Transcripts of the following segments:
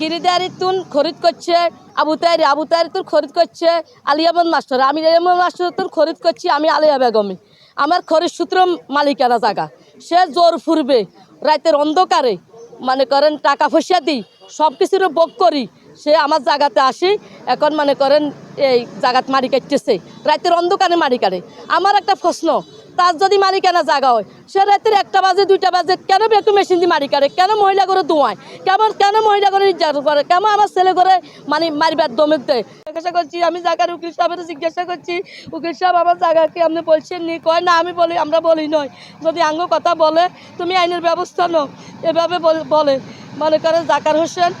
গিরিদারি তুন খরিদ করছে আবু তাইরি আবু তাইরি তুন খরিদ করছে আলিয়াবন মাস্টার, আমি আলিয়াবন মাস্টার তুন খরিদ করছি, আমি আলিয়া বেগমি আমার খরিদ সূত্র মালিকানা জায়গা। সে জোর ফুরবে, রাতের অন্ধকারে মানে করেন টাকা পয়সা দিই সব কিছুর ভোগ করি, সে আমার জায়গাতে আসি, এখন মানে করেন এই জায়গাত মারি কাটতেছে, রাতের অন্ধকারে মারি কাটে। আমার একটা প্রশ্ন তার যদি মালিকানা জাগা হয়, সে রাতের একটা বাজে, দুইটা বাজে, কেন একটু মেশিন দিয়ে মারি কাটে কেন মহিলা করে ধোঁয়ায়? কেমন কেন মহিলা করে নির্যাতন করে? কেন আমার ছেলে করে মানে মারিবার দমেক দেয়? জিজ্ঞাসা করছি, আমি জায়গার উকিল সাহেবের জিজ্ঞাসা করছি, উকিল সাহেব, আমার জায়গাকে আপনি বলছেন নি? কয়, না, আমি বলি, আমরা বলি নয়। যদি আঙ্গ কথা বলে, তুমি আইনের ব্যবস্থা নাও। এভাবে বল- মনে করেন জাকার হোসেন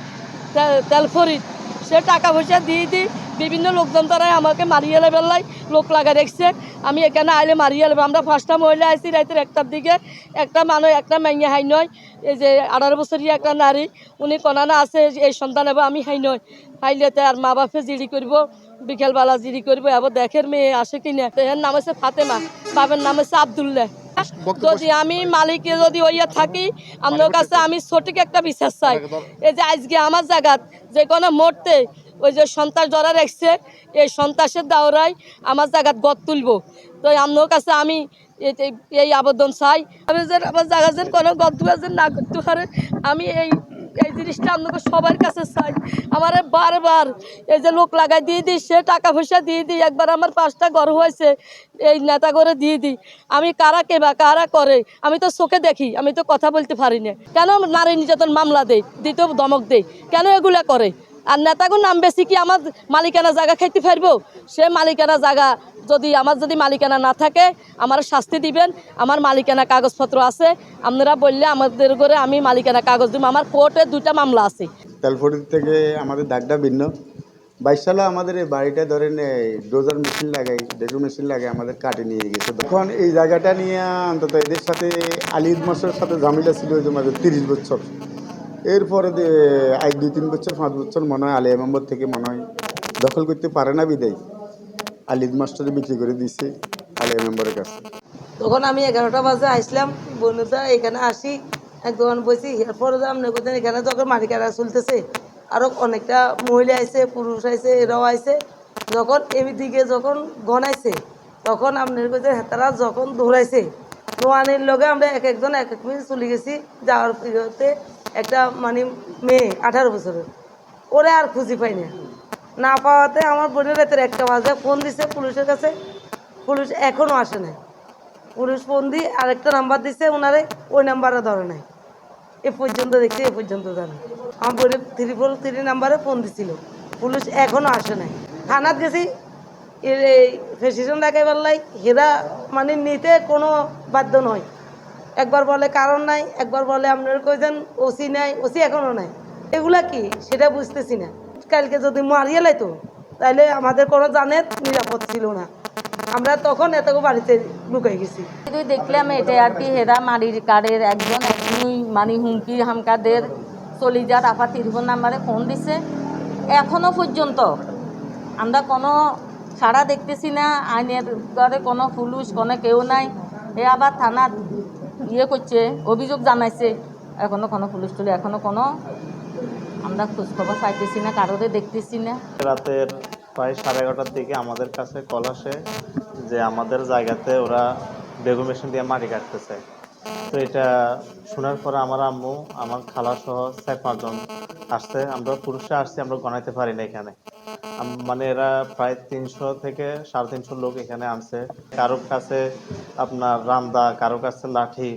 তেল ফরিদ সে টাকা পয়সা দিয়ে দিই বিভিন্ন লোকজন তারাই আমাকে মারিয়ে বেলায় লোক লাগা রেখছে আমি এখানে আইলে মারিয়ে নেব। আমরা পাঁচটা মহিলা আইছি রাতের একটার দিকে। একটা মানুষ একটা মাইয়া হাই নয়। এই যে আঠারো বছরই একটা নারী উনি কনানা আছে এই সন্তান এবং আমি হাই নয়। হাইলে তো আর মা বাপে জিডি করব বিকেলবেলা জিডি করব এবার দেখের মেয়ে আসে কিনা এর নাম হচ্ছে ফাতেমা বাবার নাম হচ্ছে আবদুল্লাহ। যদি আমি মালিকে যদি ওইয়া থাকি আপনার কাছে আমি সঠিক একটা বিশ্বাস চাই। এই যে আজকে আমার জায়গাত যে কোনো মুহূর্তে ওই যে সন্ত্রাস ধরা রাখছে, এই সন্ত্রাসের দাওরাই আমার জায়গাত গদ তুলবো। তো আপনার কাছে আমি এই- আবেদন চাই। আমি যে আমার জায়গা যেন কোনো গদ যেন না করতে পারে, আমি এই এই জিনিসটা আপনাকে সবার কাছে চাই। আমার বারবার এই যে লোক লাগাই দিয়ে দিই, সে টাকা পয়সা দিয়ে দিই, একবার আমার পাঁচটা ঘর হয়েছে, এই নেতা করে দিয়ে দিই। আমি কারা কে বা কারা করে, আমি তো চোখে দেখি, আমি তো কথা বলতে পারি না। কেন নারী নির্যাতন মামলা দেয়, দ্বিতীয় দমক দেয়, কেন এগুলা করে? আর নেতাগুর নাম বেশি কি আমার মালিকানা জায়গা খাইতে পারব সে মালিকানা জায়গা যদি আমার যদি মালিকানা না থাকে আমার শাস্তি দিবেন আমার মালিকানা কাগজপত্র আছে। আপনারা বললে আমাদের করে আমি মালিকানা কাগজ দিব। আমার কোর্টে দুইটা মামলা আছে। তেলফড়ি থেকে আমাদের দাগটা ভিন্ন। বাইশ সালে আমাদের এই বাড়িটা ধরেন ডোজার মেশিন লাগাই ডেকু মেশিন লাগে আমাদের কাটে নিয়ে গেছে। তখন এই জায়গাটা নিয়ে অন্তত এদের সাথে আলিদ মাসের সাথে ঝামেলা ছিল তোমাদের তিরিশ বছর। এরপরে আজ দুই তিন বছর, পাঁচ বছর মনে হয় আলিয়া মেম্বর থেকে মনে হয় দখল করতে পারে না বিদায়। আলিদ মাস্টারে বিক্রি করে দিছে আলিয়া মেম্বরের কাছে। তখন আমি এগারোটা বাজে আসলাম বন্ধুটা এখানে আসি। এক দোকান বসি এরপরে আপনি কোথায় এখানে যখন মালিকারা চলতেছে। আরও অনেকটা মহিলা আইছে, পুরুষ আইছে, এরাও আইছে। যখন এমি দিকে যখন গনাইছে তখন আপনার কাছে হেতারা যখন দৌড়াইছে দোয়ানের লগে আমরা এক একজন এক এক মিনিট চলে গেছি, যাওয়ার পিরিয়ডে একটা মানে মেয়ে, আঠারো বছরের। ওরে আর খুঁজি পাই না। না পাওয়াতে আমার বোনের রাতের একটা বাজে, ফোন দিছে পুলিশের কাছে। পুলিশ এখনও আসে নাই। পুলিশ ফোন দিয়ে আরেকটা নাম্বার দিছে ওনারে ওই নাম্বারে ধরে নাই। এ পর্যন্ত দেখছি, এ পর্যন্ত জানে। আমার বোনের থ্রি ফোর থ্রি নাম্বারে ফোন দিছিল। পুলিশ এখনও আসে নাই। থানাত গেছি, এর এই ফেসিশন দেখাই পারলাই হেরা মানে নিতে কোনো বাধ্য নয়। একবার বলে কারণ নাই, একবার বলে আপনার কইছেন ওসি নাই, ওসি এখনও নাই। এগুলা কি? সেটা বুঝতেছি না। কালকে যদি মারিয়ে লাইতো তাহলে আমাদের কোনো জানে নিরাপদ ছিল না। আমরা তখন এত বাড়িতে লুকাই গেছি। তুই দেখলাম এটা আর কি হেরা মারির কারের একজন মানে হুমকি হামকাদের চলি যার আফা তিরফোন নাম্বারে ফোন দিছে। এখনও পর্যন্ত আমরা কোনো সাড়া দেখতেছি না, আইনের ঘরে কোনো পুলিশ, কোনো কেউ নাই। এ আবার থানা ইয়ে করছে, অভিযোগ জানাইছে। এখনও কোনো পুলিশ টুলি এখনও কোনো আমরা খোঁজখবর পাইতেছি না, কারোরে দেখতেছি না। রাতের প্রায় সাড়ে এগারোটার দিকে আমাদের কাছে কল আসে যে আমাদের জায়গাতে ওরা বেগুন মেশিন দিয়ে মাটি কাটতেছে। তো এটা শোনার পরে আমার আম্মু, আমার খালা সহ চার পাঁচজন আসছে। আমরা পুরুষরা আসছি, আমরা গণাইতে পারি না এখানে। মানে এরা প্রায় তিনশো থেকে সাড়ে তিনশো লোক এখানে আনছে। কারোর কাছে আপনার রান্দা কারোর কাছে লাঠি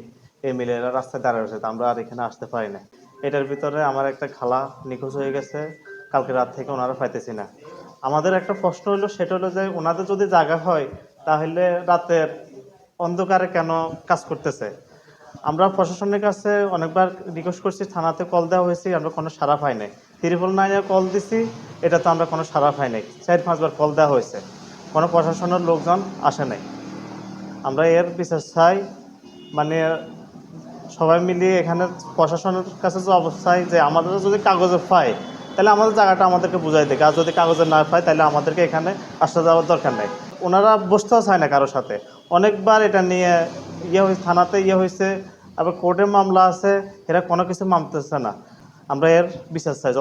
এই মিলে এরা রাস্তায় দাঁড়িয়ে রয়েছে। আমরা আর এখানে আসতে পারি না। এটার ভিতরে আমার একটা খালা নিখোঁজ হয়ে গেছে। কালকে রাত থেকে ওনারা পাইতেছি না। আমাদের একটা প্রশ্ন হলো সেটা হলো যে ওনাদের যদি জায়গা হয়, তাহলে রাতের অন্ধকারে কেন কাজ করতেছে? আমরা প্রশাসনের কাছে অনেকবার রিকোয়েস্ট করছি, থানাতে কল দেওয়া হয়েছে, আমরা কোনো সাড়া পাই নাই। ত্রিপল নাইনে কল দিছি, এটা তো আমরা কোনো সাড়া পাই নাই। চার পাঁচবার কল দেওয়া হয়েছে। কোনো প্রশাসনের লোকজন আসে নাই। আমরা এর বিশেষ চাই মানে সবাই মিলিয়ে এখানে প্রশাসনের কাছে যে অবস্থায় যে আমাদের যদি কাগজে পায়, তাহলে আমাদের জায়গাটা আমাদেরকে বুঝাই দেয় আর যদি কাগজে না পায়, তাহলে আমাদেরকে এখানে আসতে যাওয়ার দরকার নেই। ওনারা বসতেও চায় না কারোর সাথে। অনেকবার এটা নিয়ে ইয়ে হয়েছে, থানাতে ইয়ে হয়েছে, আবার কোর্টে মামলা আছে, এরা কোনো কিছু মানতেছে না। আমরা এর বিশ্বাস চাই।